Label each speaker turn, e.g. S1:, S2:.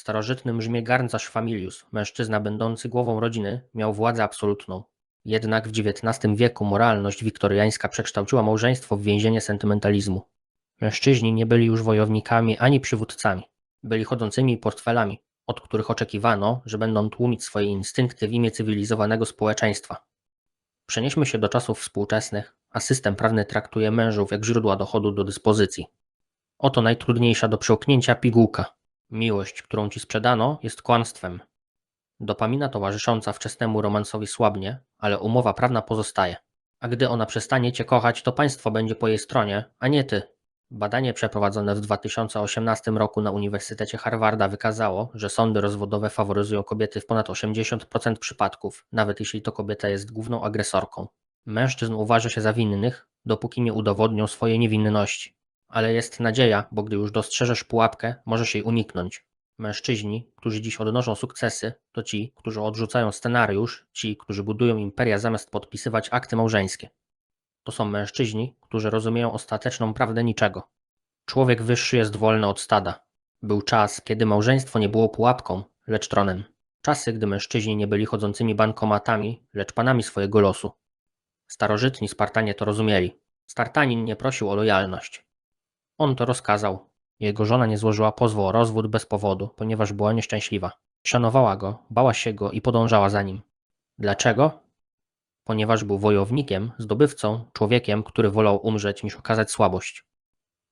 S1: starożytnym Rzymie garncarz Familius, mężczyzna będący głową rodziny, miał władzę absolutną. Jednak w XIX wieku moralność wiktoriańska przekształciła małżeństwo w więzienie sentymentalizmu. Mężczyźni nie byli już wojownikami ani przywódcami. Byli chodzącymi portfelami, od których oczekiwano, że będą tłumić swoje instynkty w imię cywilizowanego społeczeństwa. Przenieśmy się do czasów współczesnych, a system prawny traktuje mężów jak źródła dochodu do dyspozycji. Oto najtrudniejsza do przełknięcia pigułka. Miłość, którą ci sprzedano, jest kłamstwem. Dopamina towarzysząca wczesnemu romansowi słabnie, ale umowa prawna pozostaje. A gdy ona przestanie cię kochać, to państwo będzie po jej stronie, a nie ty. Badanie przeprowadzone w 2018 roku na Uniwersytecie Harvarda wykazało, że sądy rozwodowe faworyzują kobiety w ponad 80% przypadków, nawet jeśli to kobieta jest główną agresorką. Mężczyzn uważa się za winnych, dopóki nie udowodnią swojej niewinności. Ale jest nadzieja, bo gdy już dostrzeżesz pułapkę, możesz jej uniknąć. Mężczyźni, którzy dziś odnoszą sukcesy, to ci, którzy odrzucają scenariusz, ci, którzy budują imperia zamiast podpisywać akty małżeńskie. To są mężczyźni, którzy rozumieją ostateczną prawdę niczego. Człowiek wyższy jest wolny od stada. Był czas, kiedy małżeństwo nie było pułapką, lecz tronem. Czasy, gdy mężczyźni nie byli chodzącymi bankomatami, lecz panami swojego losu. Starożytni Spartanie to rozumieli. Spartanin nie prosił o lojalność. On to rozkazał. Jego żona nie złożyła pozwu o rozwód bez powodu, ponieważ była nieszczęśliwa. Szanowała go, bała się go i podążała za nim. Dlaczego? Ponieważ był wojownikiem, zdobywcą, człowiekiem, który wolał umrzeć niż okazać słabość.